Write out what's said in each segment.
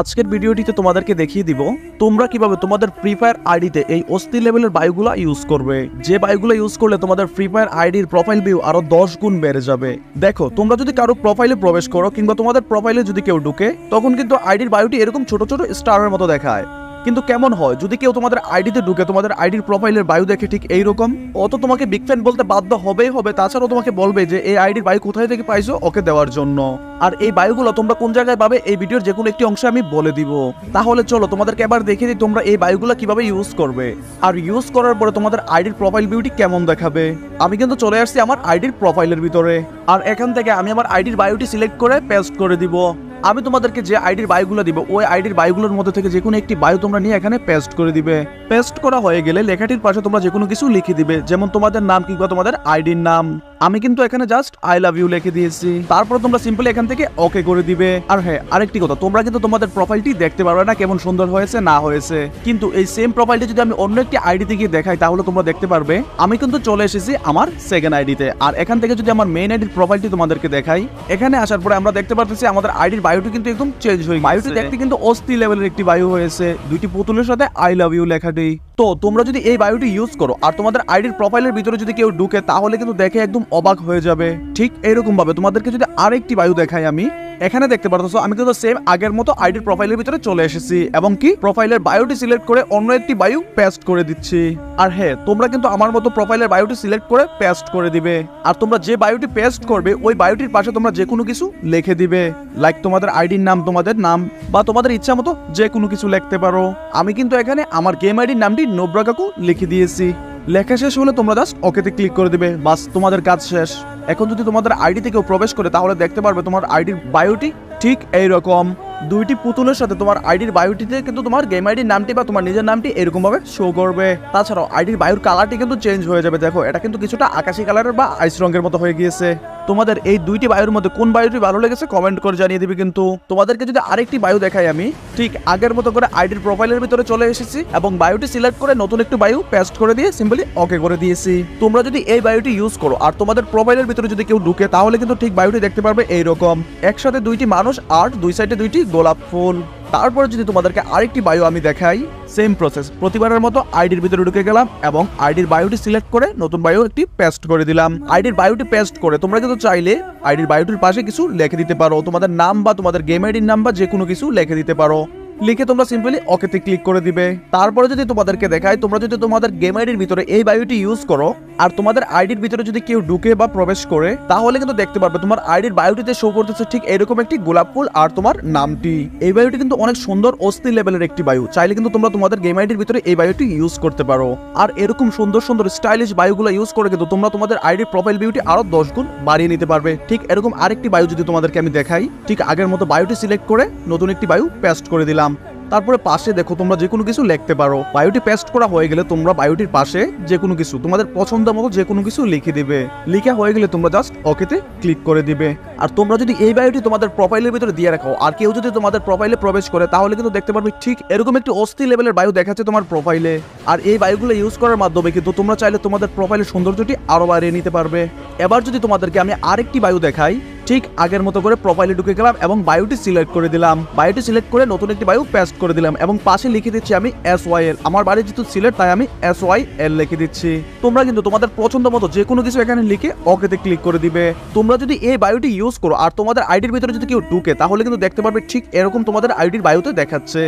আজকের ভিডিওটিতে তোমাদেরকে দেখিয়ে দিব, তোমরা কীভাবে তোমাদের ফ্রি ফায়ার আইডিতে এই অস্থির লেভেলের বায়ুগুলো ইউজ করবে। যে বায়ুগুলো ইউজ করলে তোমাদের ফ্রি ফায়ার আইডির প্রোফাইল ভিউ আরও দশ গুণ বেড়ে যাবে। দেখো, তোমরা যদি কারও প্রোফাইলে প্রবেশ করো কিংবা তোমাদের প্রোফাইলে যদি কেউ ঢুকে, তখন কিন্তু আইডির বায়ুটি এরকম ছোট ছোট স্টারের মতো দেখায়। কিন্তু কেমন হয়? যদি কেউ তোমাদের আইডিতে ঢুকে, তোমাদের আইডির প্রোফাইলের বায়ু দেখে ঠিক এইরকম, ও তো তোমাকে বিগ ফ্যান বলতে বাধ্য হবেই হবে। তাছাড়াও তোমাকে বলবে যে, এই আইডির বায়ু কোথায় থেকে পাইছো? ওকে দেওয়ার জন্য। আর এই বায়ুগুলো তোমরা কোন জায়গায় পাবে, এই ভিডিওর যে কোনো একটি অংশে আমি বলে দিব। তাহলে চলো, তোমাদেরকে এবার দেখে দিই তোমরা এই বায়ুগুলো কীভাবে ইউজ করবে। আর ইউজ করার পরে তোমাদের আইডির প্রোফাইল বিউটি কেমন দেখাবে? আমি কিন্তু চলে আসছি আমার আইডির প্রোফাইলের ভিতরে। আর এখান থেকে আমি আমার আইডির বায়ুটি সিলেক্ট করে পেস্ট করে দিব। আমি তোমাদেরকে যে আইডির বায়ুগুলো দিব, ওই আইডির বায়ুগুলোর মধ্যে থেকে যে কোনো একটি বায়ু তোমরা নিয়ে এখানে পেস্ট করে দিবে। পেস্ট করা হয়ে গেলে লেখাটির পাশে তোমরা যে কোনো কিছু লিখে দিবে, যেমন তোমাদের নাম কিংবা তোমাদের আইডির নাম। আমি কিন্তু এখানে জাস্ট আই লাভ ইউ লিখে দিয়েছি। তারপর তোমরা সিম্পলি এখান থেকে ওকে করে দিবে। আর হ্যাঁ আরেকটি কথা, তোমরা কিন্তু তোমাদের প্রোফাইলটি দেখতে পারবে না কেমন সুন্দর হয়েছে, না হয়েছে। কিন্তু এই সেম প্রোফাইলটি যদি আমি অন্য একটি আইডিতে গিয়ে দেখাই, তাহলে তোমরা দেখতে পারবে, আমি কিন্তু চলে এসেছি আমার সেকেন্ড আইডিতে আর এখান থেকে যদি আমার মেইন আইডির প্রোফাইলটি তোমাদেরকে দেখাই, এখানে আসার পরে আমরা দেখতে পারতেছি আমাদের আইডির বায়ুটি কিন্তু একদম চেঞ্জ হয়ে। বায়ুটি দেখতে কিন্তু অস্থি লেভেলের একটি বায়ু হয়েছে। দুইটি পুতুলের সাথে আই লাভ ইউ লেখাটি। তো তোমরা যদি এই বায়োটি ইউজ করো আর তোমাদের আইডির প্রোফাইলের ভিতরে যদি কেউ ঢুকে, তাহলে কিন্তু দেখে একদম অবাক হয়ে যাবে। ঠিক এইরকম ভাবে তোমাদেরকে যদি আরেকটি বায়ু দেখাই আমি। এখানে দেখতে পারতেছো আমি কিন্তু সেম আগের মতো আইডির প্রোফাইলের ভিতরে চলে এসেছি, এবং কি প্রোফাইলের বায়োটি সিলেক্ট করে অন্য একটি বায়ু পেস্ট করে দিচ্ছি। আর হ্যাঁ তোমরা কিন্তু আমার মতো প্রোফাইলের বায়োটি সিলেক্ট করে পেস্ট করে দিবে। আর তোমরা যে বায়োটি পেস্ট করবে, ওই বায়োটির পাশে তোমরা যে কোনো কিছু লিখে দিবে। লাইক তোমাদের আইডির নাম, তোমাদের নাম, বা তোমাদের ইচ্ছা মতো যে কোনো কিছু লিখতে পারো। আমি কিন্তু এখানে আমার গেম আইডির নামটি নোবরা কাকু লিখে দিয়েছি। লেখা শেষ হলে তোমরা জাস্ট ওকেতে ক্লিক করে দিবে। বাস, তোমাদের কাজ শেষ। এখন যদি তোমাদের আইডিতে কেউ প্রবেশ করে, তাহলে দেখতে পারবে তোমার আইডির বায়োটি ঠিক এই রকম দুইটি পুতুলের সাথে তোমার আইডির বায়োটিতে কিন্তু তোমার গেম আইডির নামটি বা তোমার নিজের নামটি এরকমভাবে শো করবে। তাছাড়াও আইডির বায়ুর কালারটি কিন্তু চেঞ্জ হয়ে যাবে, দেখো। এটা কিন্তু কিছুটা আকাশি কালারের বা আইস রঙের মতো হয়ে গিয়েছে। তোমাদের এই দুইটি বায়ুর মধ্যে কোন বায়ুটি ভালো লেগেছে কমেন্ট করে জানিয়ে দিবে কিন্তু। তোমাদেরকে যদি আরেকটি বায়ু দেখাই আমি, ঠিক আগের মতো করে আইডির প্রোফাইলের ভিতরে চলে এসেছি এবং বায়ুটি সিলেক্ট করে নতুন একটি বায়ু পেস্ট করে দিয়ে সিম্পলি ওকে করে দিয়েছি। তোমরা যদি এই বায়ুটি ইউজ করো আর তোমাদের প্রোফাইলের ভিতরে যদি কেউ ঢুকে, তাহলে কিন্তু ঠিক বায়ুটি দেখতে পারবে এইরকম। একসাথে দুইটি মানুষ, আর দুই সাইডে দুইটি গোলাপ ফুল। তারপরে যদি তোমাদেরকে আরেকটি বায়ু আমি দেখাই সেম প্রসেস প্রতিবারের মতো আইডির ভিতরে ঢুকে গেলাম এবং আইডির বায়োটি সিলেক্ট করে নতুন বায়ু একটি পেস্ট করে দিলাম। আইডির বায়োটি পেস্ট করে তোমরা কিন্তু চাইলে আইডির বায়োটির পাশে কিছু লিখে দিতে পারো। তোমাদের নাম বা তোমাদের গেম আইডির নাম বা যে কোনো কিছু লিখে দিতে পারো। লিখে তোমরা সিম্পলি ওকেতে ক্লিক করে দিবে। তারপরে যদি তোমাদেরকে দেখায় তোমরা যদি তোমাদের গেম আইডির ভিতরে এই বায়োটি ইউজ করো আর তোমাদের আইডির ভিতরে যদি কেউ ঢুকে বা প্রবেশ করে, তাহলে কিন্তু দেখতে পারবে তোমার আইডির বায়োটিতে শো করতেছে ঠিক এরকম একটি গোলাপ ফুল আর তোমার নামটি। এই বায়োটি কিন্তু অনেক সুন্দর অস্থির লেভেলের একটি বায়ু। চাইলে কিন্তু তোমরা তোমাদের গেম আইডির ভিতরে এই বায়োটি ইউজ করতে পারো। আর এরকম সুন্দর সুন্দর স্টাইলিশ বায়ুগুলো ইউজ করে কিন্তু তোমরা তোমাদের আইডির প্রোফাইল বিউটি আরও দশ গুণ বাড়িয়ে নিতে পারবে। ঠিক এরকম আরেকটি বায়ু যদি তোমাদেরকে আমি দেখাই, ঠিক আগের মতো বায়োটি সিলেক্ট করে নতুন একটি বায়ু পেস্ট করে দিলাম। তারপরে পাশে দেখো তোমরা যে কোনো কিছু লিখতে পারো। বায়োটি পেস্ট করা হয়ে গেলে তোমরা বায়োটির পাশে যে কোনো কিছু, তোমাদের পছন্দ মতো যে কোনো কিছু লিখে দিবে। লিখা হয়ে গেলে তোমরা জাস্ট ওকেতে ক্লিক করে দিবে। আর তোমরা যদি এই বায়োটি তোমাদের প্রোফাইলের ভিতরে দিয়ে রাখো, আর কেউ যদি তোমাদের প্রোফাইলে প্রবেশ করে, তাহলে কিন্তু দেখতে পারবে ঠিক এরকম একটি অস্থির লেভেলের বায়ু দেখাচ্ছে তোমার প্রোফাইলে আর এই বায়ুগুলো ইউজ করার মাধ্যমে কিন্তু তোমরা চাইলে তোমাদের প্রোফাইলের সৌন্দর্যটি আরও বাড়িয়ে নিতে পারবে। এবার যদি তোমাদেরকে আমি আরেকটি বায়ু দেখাই ঠিক আগের মতো করে প্রোফাইলে ঢুকে গেলাম এবং বায়োটি সিলেক্ট করে দিলাম। বায়োটি সিলেক্ট করে নতুন একটি বায়ু পেস্ট করে দিলাম এবং পাশে লিখে দিচ্ছি আমি এস ওয়াই এল আমার বাড়ি যেহেতু সিলেক্ট তাই আমি এস ওয়াই এল লিখে দিচ্ছি। তোমরা কিন্তু তোমাদের পছন্দ মতো যে কোনো কিছু এখানে লিখে ওকেতে ক্লিক করে দিবে। তোমরা যদি এই বায়োটি ইউজ করো আর তোমাদের আইডির ভিতরে যদি কেউ ঢুকে, তাহলে কিন্তু দেখতে পারবে ঠিক এরকম তোমাদের আইডির বায়ুতে দেখাচ্ছে।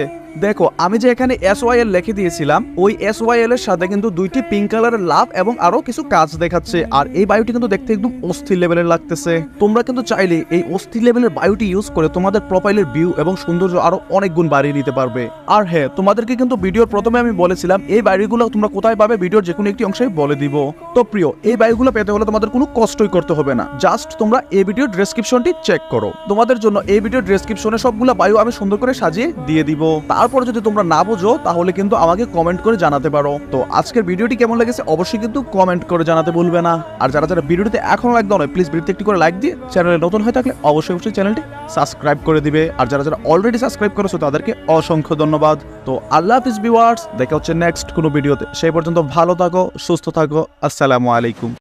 দেখো, আমি যে এখানে এস ওয়াই এল লিখে দিয়েছিলাম, ওই এস ওয়াই এল এর সাথে কিন্তু দুইটি পিঙ্ক কালারের লাভ এবং আরও কিছু কাজ দেখাচ্ছে। আর এই বায়ুটি কিন্তু দেখতে একদম অস্থির লেভেলের লাগতেছে। তোমরা কিন্তু চাইলে এই অস্থির লেভেলের বায়ুটি ইউজ করে তোমাদের প্রোফাইলের ভিউ এবং সৌন্দর্য আরও অনেক গুণ বাড়িয়ে নিতে পারবে। আর হ্যাঁ তোমাদেরকে কিন্তু ভিডিওর প্রথমে আমি বলেছিলাম, এই বায়ুগুলো তোমরা কোথায় পাবে ভিডিওর যে কোনো একটি অংশে বলে দিব। তো প্রিয়, এই বায়ুগুলো পেতে হলে তোমাদের কোনো কষ্টই করতে হবে না। জাস্ট তোমরা এই ভিডিওর ডেসক্রিপশনটি চেক করো। তোমাদের জন্য এই ভিডিওর ডেসক্রিপশনে সবগুলো বায়ু আমি সুন্দর করে সাজিয়ে দিয়ে দিব। তারপর যদি তোমরা না বোঝো, তাহলে কিন্তু আমাকে কমেন্ট করে জানাতে পারো। তো আজকের ভিডিওটি কেমন লেগেছে অবশ্যই কিন্তু কমেন্ট করে জানাতে ভুলবে না। আর যারা যারা ভিডিওটিতে এখনও লাইক দাও প্লিজ ভিডিওতে একটি করে লাইক দিয়ে চ্যানেলে নতুন হয়ে থাকলে অবশ্যই অবশ্যই চ্যানেলটি সাবস্ক্রাইব করে দিবে। আর যারা যারা অলরেডি সাবস্ক্রাইব করেছ, তাদেরকে অসংখ্য ধন্যবাদ। তো আল্লাহ হাফিজ ভিউয়ার্স দেখা হচ্ছে নেক্সট কোনো ভিডিওতে সেই পর্যন্ত ভালো থাকো, সুস্থ থাকো, আসসালামু আলাইকুম।